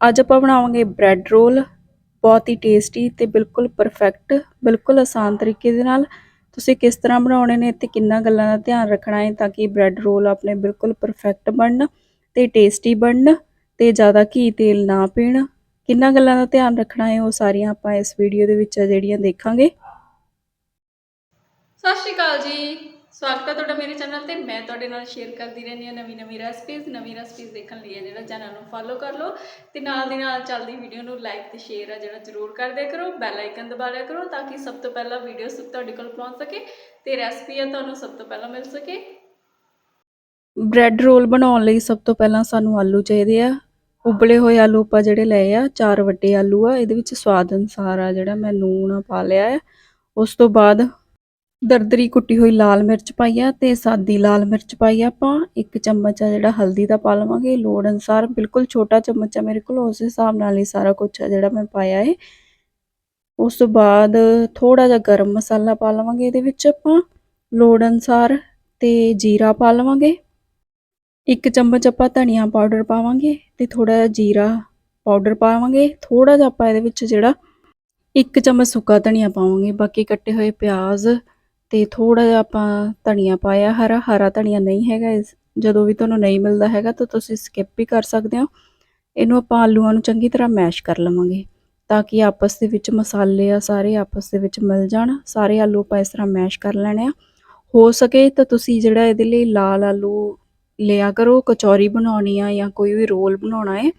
ਅੱਜ ਆਪਾਂ ਬਣਾਵਾਂਗੇ ਬ੍ਰੈਡ ਰੋਲ ਬਹੁਤ ਹੀ ਟੇਸਟੀ ਤੇ ਬਿਲਕੁਲ ਪਰਫੈਕਟ ਬਿਲਕੁਲ ਆਸਾਨ ਤਰੀਕੇ ਦੇ ਨਾਲ। ਤੁਸੀਂ ਕਿਸ ਤਰ੍ਹਾਂ ਬਣਾਉਣੇ ਨੇ ਤੇ ਕਿੰਨਾ ਗੱਲਾਂ ਦਾ ਧਿਆਨ ਰੱਖਣਾ ਹੈ ਤਾਂ ਕਿ ਬ੍ਰੈਡ ਰੋਲ ਆਪਣੇ ਬਿਲਕੁਲ ਪਰਫੈਕਟ ਬਣਨ ਤੇ ਟੇਸਟੀ ਬਣਨ ਤੇ ਜ਼ਿਆਦਾ ਘੀ ਤੇਲ ਨਾ ਪੀਣ। ਕਿੰਨਾ ਗੱਲਾਂ ਦਾ ਧਿਆਨ ਰੱਖਣਾ ਹੈ ਉਹ ਸਾਰੀਆਂ ਆਪਾਂ ਇਸ ਵੀਡੀਓ ਦੇ ਵਿੱਚ ਜਿਹੜੀਆਂ ਦੇਖਾਂਗੇ। ਸਤਿ ਸ਼੍ਰੀ ਅਕਾਲ ਜੀ। ਸਵਾਗਤ ਹੈ ਤੁਹਾਡਾ ਮੇਰੇ ਚੈਨਲ ਤੇ। ਮੈਂ ਤੁਹਾਡੇ ਨਾਲ ਸ਼ੇਅਰ ਕਰਦੀ ਰਹਿੰਦੀ ਹਾਂ ਨਵੀਂ ਨਵੀਂ ਰੈਸਪੀਜ਼ ਨਵੀਂ ਰੈਸਪੀਜ਼ ਦੇਖਣ ਲਈ ਹੈ ਜਿਹੜਾ ਚੈਨਲ ਨੂੰ ਫੋਲੋ ਕਰ ਲਓ। ਤੇ ਨਾਲ ਦੀ ਨਾਲ ਚੱਲਦੀ ਵੀਡੀਓ ਨੂੰ ਲਾਈਕ ਤੇ ਸ਼ੇਅਰ ਆ ਜਿਹੜਾ ਜ਼ਰੂਰ ਕਰ ਦਿਆ ਕਰੋ। ਬੈਲ ਆਈਕਨ ਦਬਾ ਲਿਆ ਕਰੋ ਤਾਂ ਕਿ ਸਭ ਤੋਂ ਪਹਿਲਾਂ ਵੀਡੀਓ ਸਭ ਤੁਹਾਡੇ ਕੋਲ ਪਹੁੰਚ ਸਕੇ ਤੇ ਰੈਸਪੀ ਆ ਤੁਹਾਨੂੰ ਸਭ ਤੋਂ ਪਹਿਲਾਂ ਮਿਲ ਸਕੇ। ਬ੍ਰੈਡ ਰੋਲ ਬਣਾਉਣ ਲਈ ਸਭ ਤੋਂ ਪਹਿਲਾਂ ਸਾਨੂੰ ਆਲੂ ਚਾਹੀਦੇ ਆ। ਉਬਲੇ ਹੋਏ ਆਲੂ ਆਪਾਂ ਜਿਹੜੇ ਲਏ ਆ, ਚਾਰ ਵੱਡੇ ਆਲੂ ਆ। ਇਹਦੇ ਵਿੱਚ ਸਵਾਦ ਅਨੁਸਾਰ ਆ ਜਿਹੜਾ ਮੈਂ ਨੂਣ ਪਾ ਲਿਆ ਹੈ ਉਸ ਤੋਂ ਬਾਅਦ ਦਰਦਰੀ ਕੁੱਟੀ ਹੋਈ ਲਾਲ ਮਿਰਚ ਪਾਈ ਆ ਤੇ ਸਾਦੀ ਲਾਲ ਮਿਰਚ ਪਾਈ ਆ। ਆਪਾਂ ਇੱਕ ਚਮਚ ਆ ਜਿਹੜਾ ਹਲਦੀ ਦਾ ਪਾ ਲਵਾਂਗੇ। ਲੋੜ ਅਨੁਸਾਰ ਬਿਲਕੁਲ ਛੋਟਾ ਚਮਚ ਆ ਮੇਰੇ ਕੋਲ। ਉਸ ਹਿਸਾਬ ਨਾਲ ਹੀ ਸਾਰਾ ਕੁਝ ਆ ਜਿਹੜਾ ਮੈਂ ਪਾਇਆ ਹੈ ਉਸ ਤੋਂ ਬਾਅਦ ਥੋੜਾ ਜਿਹਾ ਗਰਮ ਮਸਾਲਾ ਪਾ ਲਵਾਂਗੇ ਇਹਦੇ ਵਿੱਚ ਆਪਾਂ। ਲੋੜ ਅਨੁਸਾਰ ਤੇ ਜੀਰਾ ਪਾ ਲਵਾਂਗੇ। ਇੱਕ ਚਮਚ ਆਪਾਂ ਧਨੀਆ ਪਾਊਡਰ ਪਾਵਾਂਗੇ ਤੇ ਥੋੜਾ ਜਿਹਾ ਜੀਰਾ ਪਾਊਡਰ ਪਾਵਾਂਗੇ। ਥੋੜਾ ਜਿਹਾ ਆਪਾਂ ਇਹਦੇ ਵਿੱਚ ਜਿਹੜਾ ਇੱਕ ਚਮਚ ਸੁੱਕਾ ਧਨੀਆ ਪਾਵਾਂਗੇ। ਬਾਕੀ ਕੱਟੇ ਹੋਏ ਪਿਆਜ਼ ਤੇ ਥੋੜਾ ਜਿਹਾ ਆਪਾਂ ਧਨੀਆ ਪਾਇਆ, ਹਰਾ ਹਰਾ ਧਨੀਆ ਨਹੀਂ ਹੈਗਾ ਇਸ, ਜਦੋਂ ਵੀ ਤੁਹਾਨੂੰ ਨਹੀਂ ਮਿਲਦਾ ਹੈਗਾ ਤਾਂ ਤੁਸੀਂ ਸਕਿਪ ਵੀ ਕਰ ਸਕਦੇ ਹੋ। ਇਹਨੂੰ ਆਪਾਂ ਆਲੂਆਂ ਨੂੰ ਚੰਗੀ ਤਰ੍ਹਾਂ ਮੈਸ਼ ਕਰ ਲਵਾਂਗੇ ਤਾਂ ਕਿ ਆਪਸ ਦੇ ਵਿੱਚ ਮਸਾਲੇ ਆ ਸਾਰੇ ਆਪਸ ਦੇ ਵਿੱਚ ਮਿਲ ਜਾਣ, ਸਾਰੇ ਆਲੂ ਆਪਾਂ ਇਸ ਤਰ੍ਹਾਂ ਮੈਸ਼ ਕਰ ਲੈਣੇ ਆ। ਹੋ ਸਕੇ ਤਾਂ ਤੁਸੀਂ ਜਿਹੜਾ ਇਹਦੇ ਲਈ ਲਾਲ ਆਲੂ ਲਿਆ ਕਰੋ, ਕਚੌਰੀ ਬਣਾਉਣੀ ਆ ਜਾਂ ਕੋਈ ਵੀ ਰੋਲ ਬਣਾਉਣਾ ਹੈ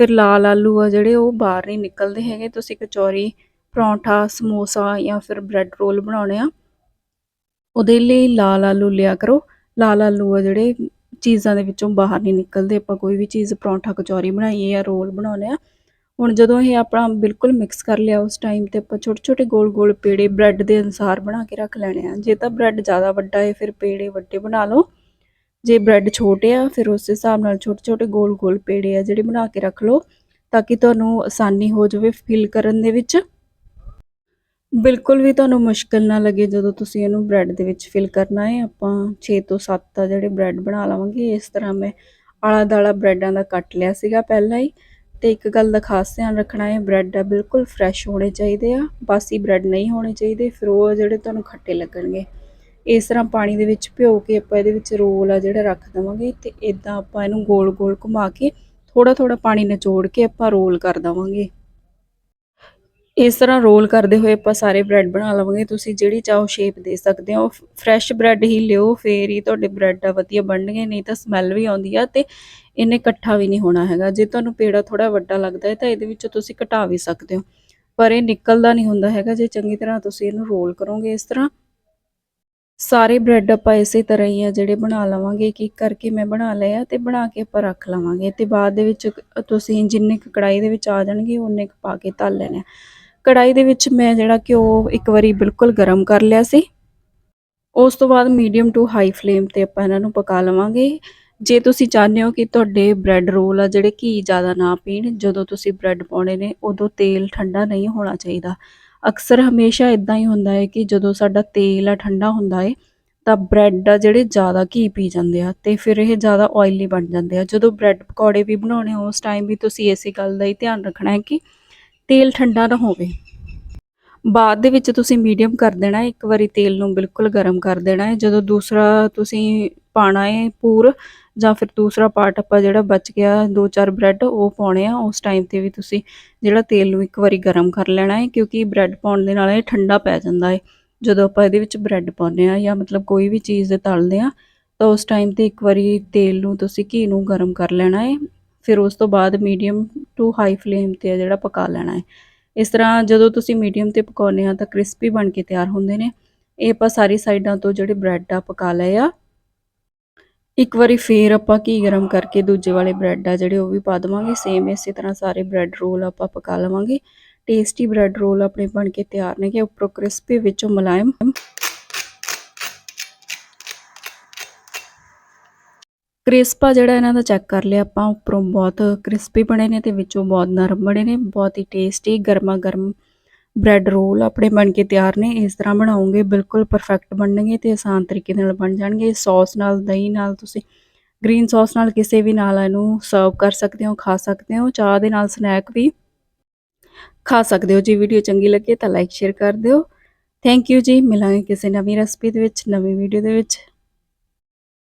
ਫਿਰ ਲਾਲ ਆਲੂ ਆ ਜਿਹੜੇ ਉਹ ਬਾਹਰ ਨਹੀਂ ਨਿਕਲਦੇ ਹੈਗੇ, ਤੁਸੀਂ ਕਚੌਰੀ, ਪਰੌਂਠਾ, ਸਮੋਸਾ ਜਾਂ ਫਿਰ ਬ੍ਰੈਡ ਰੋਲ ਬਣਾਉਣੇ ਆ। ਉਹਦੇ ਲਈ ਲਾਲ ਆਲੂ ਲਿਆ ਕਰੋ। ਲਾਲ ਆਲੂ ਆ ਜਿਹੜੇ ਚੀਜ਼ਾਂ ਦੇ ਵਿੱਚੋਂ ਬਾਹਰ ਨਹੀਂ ਨਿਕਲਦੇ। ਆਪਾਂ ਕੋਈ ਵੀ ਚੀਜ਼, ਪਰੌਂਠਾ, ਕਚੌਰੀ ਬਣਾਈਏ ਜਾਂ ਰੋਲ ਬਣਾਉਣੇ ਆ ਹੁਣ ਜਦੋਂ ਇਹ ਆਪਣਾ ਬਿਲਕੁਲ ਮਿਕਸ ਕਰ ਲਿਆ, ਉਸ ਟਾਈਮ ਤੇ ਆਪਾਂ ਛੋਟੇ ਛੋਟੇ ਗੋਲ ਗੋਲ ਪੇੜੇ ਬ੍ਰੈਡ ਦੇ ਅਨਸਾਰ ਬਣਾ ਕੇ ਰੱਖ ਲੈਣੇ ਆ ਜੇ ਤਾਂ ਬ੍ਰੈਡ ਜ਼ਿਆਦਾ ਵੱਡਾ ਹੈ, ਫਿਰ ਪੇੜੇ ਵੱਡੇ ਬਣਾ ਲਓ। ਜੇ ਬ੍ਰੈਡ ਛੋਟੇ ਆ, ਫਿਰ ਉਸ ਹਿਸਾਬ ਨਾਲ ਛੋਟੇ ਛੋਟੇ ਗੋਲ ਗੋਲ ਪੇੜੇ ਆ ਜਿਹੜੇ ਬਣਾ ਕੇ ਰੱਖ ਲਓ, ਤਾਂ ਕਿ ਤੁਹਾਨੂੰ ਆਸਾਨੀ ਹੋ ਜਾਵੇ ਫਿਲ ਕਰਨ ਦੇ ਵਿੱਚ। ਬਿਲਕੁਲ ਵੀ ਤੁਹਾਨੂੰ ਮੁਸ਼ਕਲ ਨਾ ਲੱਗੇ ਜਦੋਂ ਤੁਸੀਂ ਇਹਨੂੰ ਬ੍ਰੈਡ ਦੇ ਵਿੱਚ ਫਿਲ ਕਰਨਾ ਹੈ। ਆਪਾਂ 6 ਤੋਂ 7 ਆ ਜਿਹੜੇ ਬ੍ਰੈਡ ਬਣਾ ਲਵਾਂਗੇ, ਇਸ ਤਰ੍ਹਾਂ ਮੈਂ ਆਲਾ ਦਾਲਾ ਬ੍ਰੈਡਾਂ ਦਾ ਕੱਟ ਲਿਆ ਸੀਗਾ ਪਹਿਲਾਂ ਹੀ। ਤੇ ਇੱਕ ਗੱਲ ਦਾ ਖਾਸ ਧਿਆਨ ਰੱਖਣਾ ਹੈ ਬ੍ਰੈਡ ਆ ਬਿਲਕੁਲ ਫਰੈਸ਼ ਹੋਣੇ ਚਾਹੀਦੇ ਆ, ਬਾਸੀ ਬ੍ਰੈਡ ਨਹੀਂ ਹੋਣੇ ਚਾਹੀਦੇ, ਫਿਰ ਉਹ ਜਿਹੜੇ ਤੁਹਾਨੂੰ ਖੱਟੇ ਲੱਗਣਗੇ। ਇਸ ਤਰ੍ਹਾਂ ਪਾਣੀ ਦੇ ਵਿੱਚ ਭਿਓ ਕੇ ਆਪਾਂ ਇਹਦੇ ਵਿੱਚ ਰੋਲ ਆ ਜਿਹੜਾ ਰੱਖ ਦਵਾਂਗੇ ਤੇ ਇਦਾਂ ਆਪਾਂ ਇਹਨੂੰ ਗੋਲ ਗੋਲ ਘੁਮਾ ਕੇ ਥੋੜਾ ਥੋੜਾ ਪਾਣੀ ਨਿਚੋੜ ਕੇ ਆਪਾਂ ਰੋਲ ਕਰ ਦਵਾਂਗੇ। ਇਸ ਤਰ੍ਹਾਂ ਰੋਲ ਕਰਦੇ ਹੋਏ ਆਪਾਂ ਸਾਰੇ ਬ੍ਰੈਡ ਬਣਾ ਲਵਾਂਗੇ। ਤੁਸੀਂ ਜਿਹੜੀ ਚਾਹੋ ਸ਼ੇਪ ਦੇ ਸਕਦੇ ਹੋ। ਫਰੈਸ਼ ਬ੍ਰੈਡ ਹੀ ਲਿਓ, ਫੇਰ ਹੀ ਤੁਹਾਡੇ ਬ੍ਰੈਡ ਵਧੀਆ ਬਣਨਗੇ, ਨਹੀਂ ਤਾਂ ਸਮੈਲ ਵੀ ਆਉਂਦੀ ਆ ਤੇ ਇਹਨੇ ਇਕੱਠਾ ਵੀ ਨਹੀਂ ਹੋਣਾ ਹੈਗਾ। ਜੇ ਤੁਹਾਨੂੰ ਪੇੜਾ ਥੋੜਾ ਵੱਡਾ ਲੱਗਦਾ ਹੈ ਤਾਂ ਇਹਦੇ ਵਿੱਚੋਂ ਤੁਸੀਂ ਘਟਾ ਵੀ ਸਕਦੇ ਹੋ। ਪਰ ਇਹ ਨਿਕਲਦਾ ਨਹੀਂ ਹੁੰਦਾ ਹੈਗਾ, ਜੇ ਚੰਗੀ ਤਰ੍ਹਾਂ ਤੁਸੀਂ ਇਹਨੂੰ ਰੋਲ ਕਰੋਗੇ ਇਸ ਤਰ੍ਹਾਂ। ਸਾਰੇ ਬ੍ਰੈਡ ਆਪਾਂ ਇਸੇ ਤਰ੍ਹਾਂ ਹੀ ਆ ਜਿਹੜੇ ਬਣਾ ਲਵਾਂਗੇ, ਇੱਕ ਇੱਕ ਕਰਕੇ ਮੈਂ ਬਣਾ ਲਏ ਆ ਤੇ ਬਣਾ ਕੇ ਆਪਾਂ ਰੱਖ ਲਵਾਂਗੇ। ਤੇ ਬਾਅਦ ਦੇ ਵਿੱਚ ਤੁਸੀਂ ਜਿੰਨੇ ਕੁ ਕੜਾਈ ਦੇ ਵਿੱਚ ਆ ਜਾਣਗੇ, ਉਹਨੇ ਕੁ ਪਾ ਕੇ ਤਲ ਲੈਣੇ ਕੜਾਈ ਦੇ ਵਿੱਚ ਮੈਂ ਜਿਹੜਾ ਘਿਓ ਇੱਕ ਵਾਰੀ ਬਿਲਕੁਲ ਗਰਮ ਕਰ ਲਿਆ ਸੀ। ਉਸ ਤੋਂ ਬਾਅਦ ਮੀਡੀਅਮ ਟੂ ਹਾਈ ਫਲੇਮ ਤੇ ਆਪਾਂ ਇਹਨਾਂ ਨੂੰ ਪਕਾ ਲਵਾਂਗੇ। ਜੇ ਤੁਸੀਂ ਚਾਹੁੰਦੇ ਹੋ ਕਿ ਤੁਹਾਡੇ ਬ੍ਰੈਡ ਰੋਲ ਆ ਜਿਹੜੇ ਘੀ ਜ਼ਿਆਦਾ ਨਾ ਪੀਣ, ਜਦੋਂ ਤੁਸੀਂ ਬ੍ਰੈਡ ਪਾਉਣੇ ਨੇ, ਉਦੋਂ ਤੇਲ ਠੰਡਾ ਨਹੀਂ ਹੋਣਾ ਚਾਹੀਦਾ। ਅਕਸਰ ਹਮੇਸ਼ਾ ਇਦਾਂ ਹੀ ਹੁੰਦਾ ਹੈ ਕਿ ਜਦੋਂ ਸਾਡਾ ਤੇਲ ਆ ਠੰਡਾ ਹੁੰਦਾ ਹੈ, ਤਾਂ ਬ੍ਰੈਡ ਆ ਜਿਹੜੇ ਜ਼ਿਆਦਾ ਘੀ ਪੀ ਜਾਂਦੇ ਆ ਤੇ ਫਿਰ ਇਹ ਜ਼ਿਆਦਾ ਆਇਲੀ ਬਣ ਜਾਂਦੇ ਆ। ਜਦੋਂ ਬ੍ਰੈਡ ਪਕੌੜੇ ਵੀ ਬਣਾਉਣੇ ਹੋ ਉਸ ਟਾਈਮ ਵੀ ਤੁਸੀਂ ਇਸੇ ਗੱਲ ਦਾ ਹੀ ਧਿਆਨ ਰੱਖਣਾ ਹੈ ਕਿ ਤੇਲ ਠੰਡਾ ਨਾ ਹੋਵੇ। ਬਾਅਦ ਦੇ ਵਿੱਚ ਤੁਸੀਂ ਮੀਡੀਅਮ ਕਰ ਦੇਣਾ ਹੈ। ਇੱਕ ਵਾਰੀ ਤੇਲ ਨੂੰ ਬਿਲਕੁਲ ਗਰਮ ਕਰ ਦੇਣਾ ਹੈ। ਜਦੋਂ ਦੂਸਰਾ ਤੁਸੀਂ ਪਾਣਾ ਹੈ ਪੂਰ ਜਾਂ ਫਿਰ ਦੂਸਰਾ ਪਾਰਟ ਆਪਾਂ ਜਿਹੜਾ ਬਚ ਗਿਆ, ਦੋ ਚਾਰ ਬ੍ਰੈਡ ਉਹ ਪਾਉਣੇ ਆ, ਉਸ ਟਾਈਮ ਤੇ ਵੀ ਤੁਸੀਂ ਜਿਹੜਾ ਤੇਲ ਨੂੰ ਇੱਕ ਵਾਰੀ ਗਰਮ ਕਰ ਲੈਣਾ ਹੈ। ਕਿਉਂਕਿ ਬ੍ਰੈਡ ਪਾਉਣ ਦੇ ਨਾਲ ਇਹ ਠੰਡਾ ਪੈ ਜਾਂਦਾ ਹੈ। ਜਦੋਂ ਆਪਾਂ ਇਹਦੇ ਵਿੱਚ ਬ੍ਰੈਡ ਪਾਉਂਦੇ ਆ ਜਾਂ ਮਤਲਬ ਕੋਈ ਵੀ ਚੀਜ਼ ਤਲਦੇ ਆ ਤਾਂ ਉਸ ਟਾਈਮ ਤੇ ਇੱਕ ਵਾਰੀ ਤੇਲ ਨੂੰ ਤੁਸੀਂ ਘੀ ਨੂੰ ਗਰਮ ਕਰ ਲੈਣਾ ਹੈ। ਫਿਰ ਉਸ ਤੋਂ ਬਾਅਦ ਮੀਡੀਅਮ ਟੂ ਹਾਈ ਫਲੇਮ ਤੇ ਜਿਹੜਾ ਪਕਾ ਲੈਣਾ ਹੈ। ਇਸ ਤਰ੍ਹਾਂ ਜਦੋਂ ਤੁਸੀਂ ਮੀਡੀਅਮ ਤੇ ਪਕਾਉਂਦੇ ਆ ਤਾਂ ਕ੍ਰਿਸਪੀ ਬਣ ਕੇ ਤਿਆਰ ਹੁੰਦੇ ਨੇ। ਇਹ ਆਪਾਂ ਸਾਰੀ ਸਾਈਡਾਂ ਤੋਂ ਜਿਹੜੇ ਬ੍ਰੈਡ ਆ ਪਕਾ ਲਏ ਆ। ਇੱਕ ਵਾਰੀ ਫੇਰ ਆਪਾਂ ਘੀ ਗਰਮ ਕਰਕੇ ਦੂਜੇ ਵਾਲੇ ਬ੍ਰੈਡ ਆ ਜਿਹੜੇ ਉਹ ਵੀ ਪਾ ਦਵਾਂਗੇ। ਸੇਮ ਇਸੇ ਤਰ੍ਹਾਂ ਸਾਰੇ ਬ੍ਰੈਡ ਰੋਲ ਆਪਾਂ ਪਕਾ ਲਵਾਂਗੇ। ਟੇਸਟੀ ਬ੍ਰੈਡ ਰੋਲ ਆਪਣੇ ਬਣ ਕੇ ਤਿਆਰ ਨੇ ਕਿ ਉੱਪਰੋਂ ਕ੍ਰਿਸਪੀ ਵਿੱਚੋਂ ਮਲਾਇਮ ਕ੍ਰਿਸਪ ਆ ਜਿਹੜਾ ਇਹਨਾਂ ਦਾ ਚੈੱਕ ਕਰ ਲਿਆ, ਆਪਾਂ ਉੱਪਰੋਂ ਬਹੁਤ ਕ੍ਰਿਸਪੀ ਬਣੇ ਨੇ ਤੇ ਵਿੱਚੋਂ ਬਹੁਤ ਨਰਮ ਬਣੇ ਨੇ, ਬਹੁਤ ਹੀ ਟੇਸਟੀ ਗਰਮਾ ਗਰਮ ਬ੍ਰੈਡ ਰੋਲ ਆਪਣੇ ਬਣ ਕੇ ਤਿਆਰ ਨੇ, ਇਸ ਤਰ੍ਹਾਂ ਬਣਾਉਂਗੇ ਬਿਲਕੁਲ ਪਰਫੈਕਟ ਬਣਨਗੇ ਤੇ ਆਸਾਨ ਤਰੀਕੇ ਨਾਲ ਬਣ ਜਾਣਗੇ। ਸੌਸ ਨਾਲ, ਦਹੀਂ ਨਾਲ ਤੁਸੀਂ ਗ੍ਰੀਨ ਸੌਸ ਨਾਲ ਕਿਸੇ ਵੀ ਨਾਲ ਇਹਨੂੰ ਸਰਵ ਕਰ ਸਕਦੇ ਹੋ, ਖਾ ਸਕਦੇ ਹੋ, ਚਾਹ ਦੇ ਨਾਲ ਸਨੈਕ ਵੀ ਖਾ ਸਕਦੇ ਹੋ। ਜੀ ਵੀਡੀਓ ਚੰਗੀ ਲੱਗੇ ਤਾਂ ਲਾਈਕ ਸ਼ੇਅਰ ਕਰ ਦਿਓ। ਥੈਂਕ ਯੂ ਜੀ, ਮਿਲਾਂਗੇ ਕਿਸੇ ਨਵੀਂ ਰੈਸਪੀ ਦੇ ਵਿੱਚ, ਨਵੀਂ ਵੀਡੀਓ ਦੇ ਵਿੱਚ।